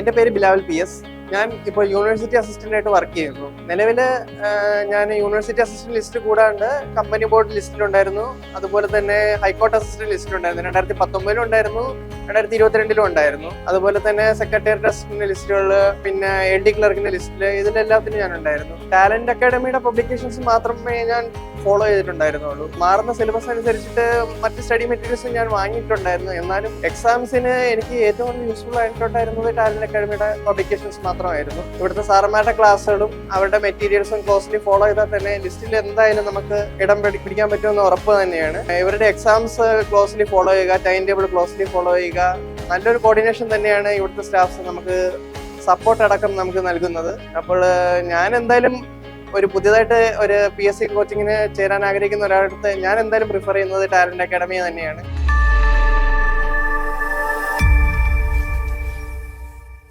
എന്റെ പേര് Bilawal P S. ഞാൻ ഇപ്പോൾ യൂണിവേഴ്സിറ്റി അസിസ്റ്റന്റ് ആയിട്ട് വർക്ക് ചെയ്യുന്നു. നിലവിൽ ഞാൻ യൂണിവേഴ്സിറ്റി അസിസ്റ്റന്റ് ലിസ്റ്റ് കൂടാണ്ട് കമ്പനി ബോർഡ് ലിസ്റ്റിലുണ്ടായിരുന്നു അതുപോലെ തന്നെ ഹൈക്കോർട്ട് അസിസ്റ്റന്റ് ലിസ്റ്റിലുണ്ടായിരുന്നു രണ്ടായിരത്തി പത്തൊമ്പതിലും ഉണ്ടായിരുന്നു. രണ്ടായിരത്തി ഇരുപത്തിരണ്ടിലും ഉണ്ടായിരുന്നു. അതുപോലെ തന്നെ സെക്രട്ടേറിയറ്റ് അസിസ്റ്റന്റ് ലിസ്റ്റുകൾ പിന്നെ എൽ ഡി ക്ലർക്കിന്റെ ലിസ്റ്റിൽ ഇതിലെല്ലാത്തിനും ഞാൻ ഉണ്ടായിരുന്നു. ടാലന്റ് അക്കാഡമിയുടെ പബ്ലിക്കേഷൻസ് മാത്രമേ ഞാൻ ഫോളോ ചെയ്തിട്ടുണ്ടായിരുന്നുള്ളൂ. മാറുന്ന സിലബസ് അനുസരിച്ചിട്ട് മറ്റ് സ്റ്റഡി മെറ്റീരിയൽസ് ഞാൻ വാങ്ങിയിട്ടുണ്ടായിരുന്നു. എന്നാലും എക്സാംസിന് എനിക്ക് ഏറ്റവും യൂസ്ഫുൾ ആയിട്ടുണ്ടായിരുന്നത് ടാലന്റ് അക്കാഡമിയുടെ പബ്ലിക്കേഷൻസ് മാത്രമായിരുന്നു. ഇവിടുത്തെ സാറന്മാരുടെ ക്ലാസ്സുകളും അവരുടെ മെറ്റീരിയൽസും ക്ലോസ്ലി ഫോളോ ചെയ്താൽ തന്നെ ലിസ്റ്റിൽ എന്തായാലും നമുക്ക് ഇടം പിടിക്കാൻ പറ്റുമെന്ന് ഉറപ്പ് തന്നെയാണ്. ഇവരുടെ എക്സാംസ് ക്ലോസ്ലി ഫോളോ ചെയ്യുക ടൈം ടേബിൾ ക്ലോസ്ലി ഫോളോ ചെയ്യുക നല്ലൊരു കോർഡിനേഷൻ തന്നെയാണ് ഇവിടുത്തെ സ്റ്റാഫ്സ് നമുക്ക് സപ്പോർട്ട് അടക്കം നമുക്ക് നൽകുന്നത്. അപ്പോൾ ഞാൻ എന്തായാലും ഒരു പുതിയതായിട്ട് ഒരു പി എസ് സി കോച്ചിങ്ങിന് ചേരാൻ ആഗ്രഹിക്കുന്ന ഒരാളടുത്ത് ഞാൻ എന്തായാലും പ്രിഫർ ചെയ്യുന്നത് ടാലന്റ് അക്കാഡമി തന്നെയാണ്.